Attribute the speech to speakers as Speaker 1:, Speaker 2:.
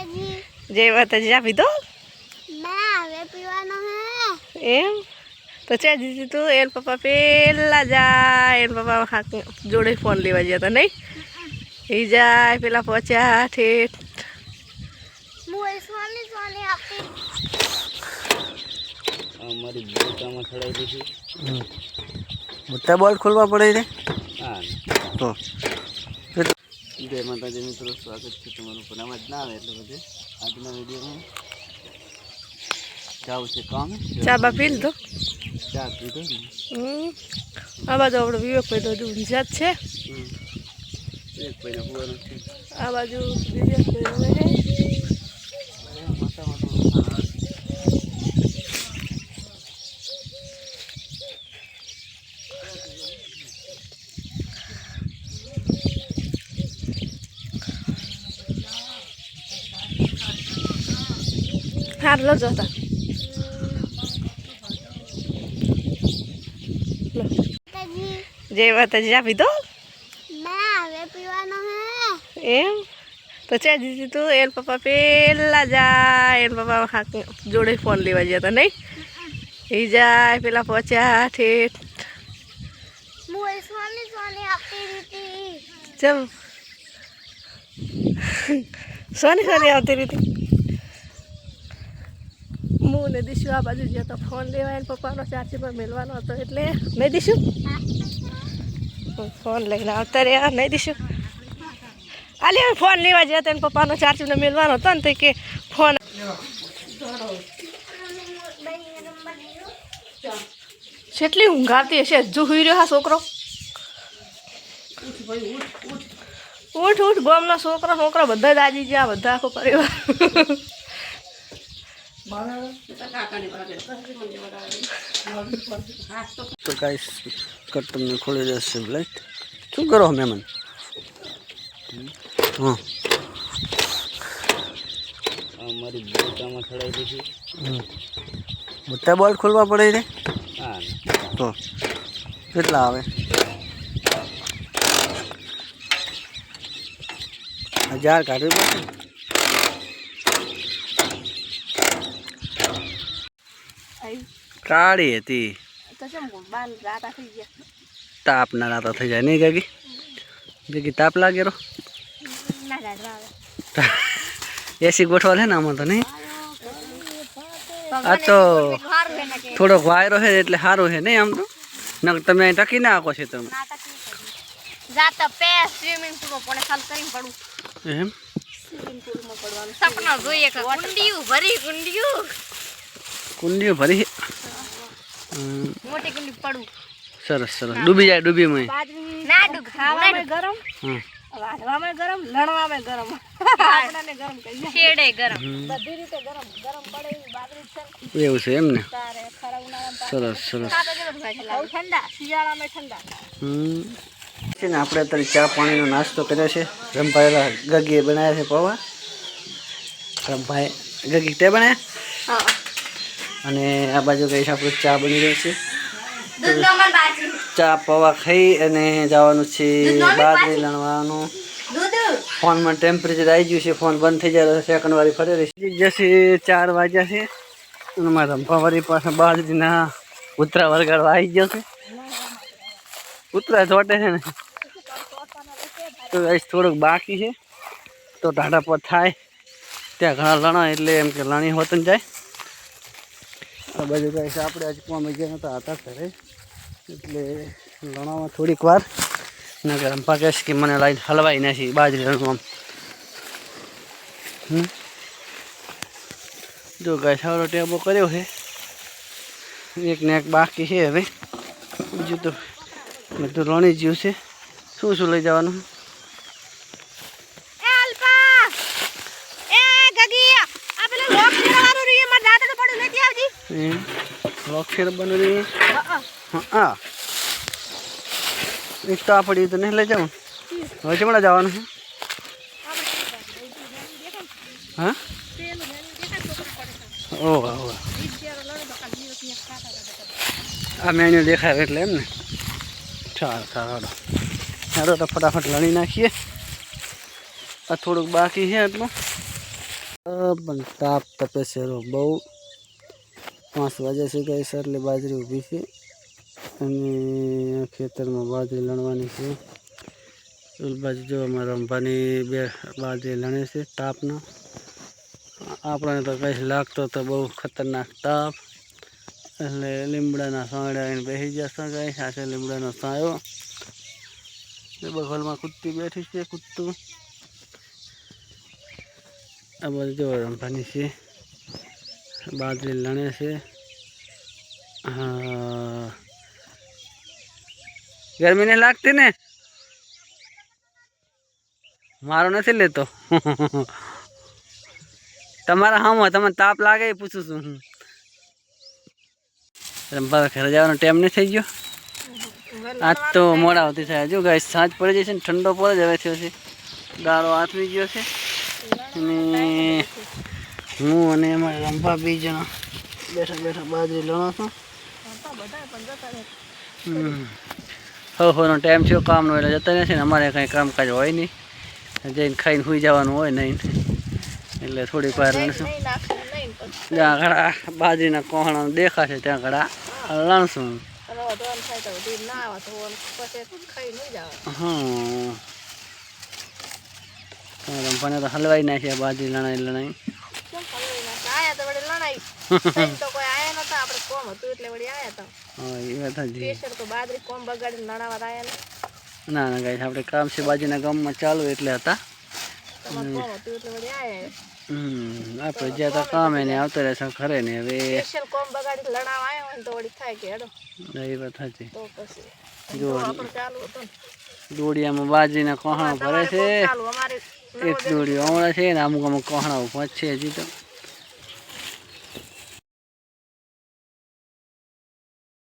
Speaker 1: માતાજી.
Speaker 2: જય માતાજી આપી દો
Speaker 1: હવે પીવાનો હે.
Speaker 2: એમ? તો ચા દીધી તું એલ પપ્પા પેલા જાય. એલ પપ્પા જોડે ફોન લેવા ગયા હતા નહીં? એ જાય પેલા પહોંચ્યા ઠેઠ.
Speaker 3: અમારી બોટામાં દીધી.
Speaker 4: બોલ ખોલવા પડે ને
Speaker 3: હા.
Speaker 4: તો.
Speaker 3: જય માતાજી મિત્રો સ્વાગત છે તમારું પણ. અવાજ ના આવે એટલે બધે. આજના વિડીયોમાં જાવું છે કામ.
Speaker 2: ચા બા પી લીધો?
Speaker 3: ચા પીધો ને.
Speaker 2: હમ. આ બાજુ આપણો વિવેક ભાઈ તો ઊંઝા જ છે. આ બાજુ વિવેક ભાઈ હવે છે.
Speaker 3: માથામાં થોડું ખાણ આવે.
Speaker 2: હાર લો જતા લો.
Speaker 1: માતાજી
Speaker 2: જય માતાજી આપી દો એમ તો ચા દીધી તું એલ પપ્પા પેલા જાય એલ પપ્પા જોડે ફોન લેવા ગયા હતા નહીં એ જાય, પેલા પહોંચ્યા ઠેઠ ચમ સોની સોની આવતી રીતે હું ને દીશું આ બાજુ જતો ફોન લેવા એને પપ્પાનો ચાર્જિંગ પર મેળવાનો હતો એટલે નહીં દીશું? ફોન લઈને આવતા રહ્યા. નહીં દીશું? આલી ફોન લેવા જતા એને પપ્પાનો ચાર્જિંગ મેળવાનો હતો ને તો કે ફોન કેટલી ઊંઘાતી હશે, હજુ હુઈ રહ્યો હા છોકરો? ઉઠ ઉઠ ગોમનો છોકરો છોકરો બધા દાજી ગયા બધા આખો પરિવાર.
Speaker 4: તો કાંઈ કર તમને ખોલી દેશે લાઈટ શું કરો મહેમાન? હા.
Speaker 3: અમારી બોટામાં ચડાવી દીધી.
Speaker 4: મોટા બોલ ખોલવા પડે ને
Speaker 3: હા.
Speaker 4: તો કેટલા આવે? હજાર કાઢવી પડશે? કાળી હતી.
Speaker 2: તો રાતા થઈ
Speaker 4: તાપ ના રાતો થઈ જાય નહીં કાકી? કાકી તાપ લાગે રો
Speaker 2: ના
Speaker 4: એસી ગોઠવા છે ને આમાં તો નહીં? આ તો થોડોક વાયરો છે એટલે સારું છે નહીં આમ તો? નક તમે અહીં ટકી ના આખો છો તમે. એમ?
Speaker 1: સપના જોઈએ કુંડિયું ભરી કુંડિયું?
Speaker 4: કુંડીઓ ભરી
Speaker 1: મોટી કુંડી પડું
Speaker 4: સરસ સરસ. ડૂબી જાય ડૂબી માં
Speaker 1: ના ડૂબ ખાવામાં
Speaker 2: ગરમ.
Speaker 4: હમ
Speaker 2: વાઢવામાં ગરમ લણવામાં ગરમ. આપણાને ગરમ કહી
Speaker 1: છેડે ગરમ.
Speaker 2: બધી રીતે ગરમ ગરમ પડે એવી બાજરી છે.
Speaker 4: એવું છે એમ ને? સરસ સરસ.
Speaker 2: ઠંડા શિયાળામાં ઠંડા.
Speaker 4: હમ. છે ને આપણે અત્યારે ચા પાણીનો નાસ્તો કર્યો છે. રમભાઈ ગગીએ બનાવ્યા છે પૌવા. રમભાઈ ગગી તે બનાવ્યા? અને આ બાજુ કઈ આપણું ચા બની રહ્યું છે. ચા પવા ખાઈ અને જવાનું છે બાજરી લણવાનું ફોનમાં ટેમ્પરેચર આવી ગયું છે ફોન બંધ થઈ જાય સેકન્ડ વાળી ફરી રહી જશે ચાર વાગ્યા છે. અને મારા રંભાવાળી પાસે બાજરીના ઉતરા વરગાડવા આવી ગયો છે. ઉતરા ચોટે છે ને. તો થોડુંક બાકી છે. તો ટાટા પર થાય. ત્યાં ઘણા લણા એટલે એમ કે લણી હોતન ને જાય. આ બાજુ ગાઈસ આપણે આજે કોમાં ગયા હતા હતા ઘરે. એટલે લણામાં થોડીક વાર. નગર એમ કહેશ કે મને લાઈન હલવાઈ નથી બાજરી આમ જો ગાય સારો ટેબો કર્યો છે. એક ને એક બાકી છે હવે. બીજું તો બધું રણી જ્યું છે. શું શું લઈ જવાનું
Speaker 2: એ અલ્પા એ ગગી આ પેલા લોક ફેરવાનું રહી માર દાદા તો પડ્યું
Speaker 4: ફેર બની હા હા. એક પડી તો નહીં લઈ જાઉં? હવે ચમડા જવાનું છે. હા? ઓહ ઓહ. આ મેન્યુ દેખાય એટલે એમ ને? સારું હાલો. હાલો તો ફટાફટ લણી નાખીએ. આ થોડુંક બાકી છે એટલું પણ તાપ તપે છે બહુ. પાંચ વાગ્યા છે ગઈ સર એટલે બાજરી ઊભી છે. અને ખેતરમાં બાજરી લણવાની છે. બાજુ જો અમારા અંબાની બે બાજરી લણે છે તાપના. આપણને તો કંઈ લાગતો તો બહુ ખતરનાક તાપ. એટલે લીમડાના સાંડા એને બેસી ગયા ગઈ સાથે લીમડાનો સાયો. બગલમાં કુત્તી બેઠી છે, કૂદતું. આ બધું જો રંભાની છે. બાજરી લણે છે. હા. ગરમી ને લાગતી ને? મારો નથી લેતો. તમારા હા તમને તાપ લાગે એ પૂછું છું હું. રંભા ઘરે જવાનો ટાઈમ નહીં થઈ ગયો? આજ તો મોડા હોતી થાય. જો ગાય સાંજ પડી જશે ને ઠંડો પડે જ હવે થયો છે. ગાળો આથમી ગયો છે. અને હું અને એમાં રંભા બે જણા બેઠા બેઠા બાજરી લણો છું. હો હોનો ટાઈમ થયો કામનો એટલે જતા નથી ને અમારે કંઈ કામકાજ હોય નહીં. જઈને ખાઈને સુઈ જવાનું હોય નહીં. એટલે થોડીક વાર લણશું
Speaker 2: ત્યાં
Speaker 4: જ્યાં ઘડા બાજરીના કોહણા દેખાશે ત્યાં ઘડા લણશું હા રંભાને તો હલવાઈ નાખ્યા બાજરી લણાઈ લણાઈ
Speaker 2: કેમ હલવાઈ નાખે આયા તો વળી લણાઈ તઈ તો કોઈ આયા નતા આપણે કોમ હતું એટલે વળી આયા તા.
Speaker 4: હા એ વાત હજી
Speaker 2: સ્પેશિયલ તો બાજરી કોમ બગાડીને લણાવા આયા ને.
Speaker 4: ના ના ગાઈસ આપણે કામ છે બાજુના ગામમાં ચાલુ એટલે હતા.
Speaker 2: તમારે કોમ હતું એટલે વળી આયા
Speaker 4: હમ આપણે જ્યાં તો કામ એને આવતા ખરે ને હવે.
Speaker 2: સ્પેશિયલ કોમ બગાડીને લણાવા આયા હોય તો વળી થાય કે હેડો.
Speaker 4: એ વાત હતી
Speaker 2: તો પછી
Speaker 4: જો
Speaker 2: આપણે ચાલુ હતું
Speaker 4: દોડિયામાં બાજરીના કોહણા ભરે છે. એક દોડી હમણાં છે ને અમુક અમુક કોહણા પહોંચશે છે હજી તો.